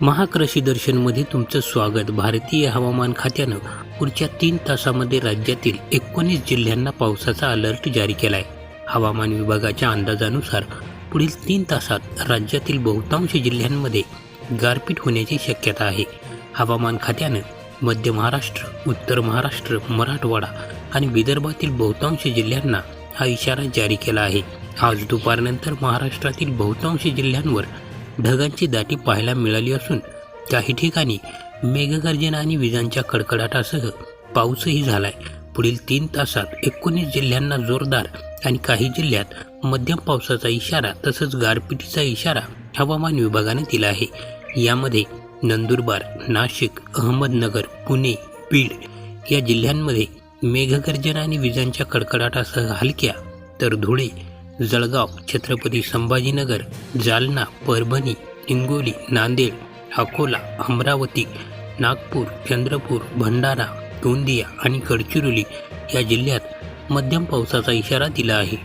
महाकृषी दर्शनमध्ये तुमचं स्वागत. भारतीय हवामान खात्यानं पुढच्या तीन तासामध्ये राज्यातील एकोणीस जिल्ह्यांना पावसाचा अलर्ट जारी केला आहे हवामान विभागाच्या अंदाजानुसार पुढील तीन तासात राज्यातील बहुतांश जिल्ह्यांमध्ये गारपीट होण्याची शक्यता आहे. हवामान खात्यानं मध्य महाराष्ट्र उत्तर महाराष्ट्र मराठवाडा आणि विदर्भातील बहुतांश जिल्ह्यांना हा इशारा जारी केला आहे. आज दुपारनंतर महाराष्ट्रातील बहुतांश जिल्ह्यांवर ढगांची दाटी पाहायला मिळाली असून काही ठिकाणी मेघगर्जना आणि विजांच्या कडकडाटासह पाऊसही झालाय. पुढील तीन तासात एकोणीस जिल्ह्यांना जोरदार आणि काही जिल्ह्यात मध्यम पावसाचा इशारा तसंच गारपिटीचा इशारा हवामान विभागाने दिला आहे. यामध्ये नंदुरबार नाशिक अहमदनगर पुणे बीड या जिल्ह्यांमध्ये मेघगर्जना आणि विजांच्या कडकडाटासह हलक्या तर धुळे जळगाव छत्रपती संभाजीनगर जालना परभणी हिंगोली नांदेड अकोला अमरावती नागपूर चंद्रपूर भंडारा गोंदिया आणि गडचिरोली या जिल्ह्यात मध्यम पावसाचा इशारा दिला आहे.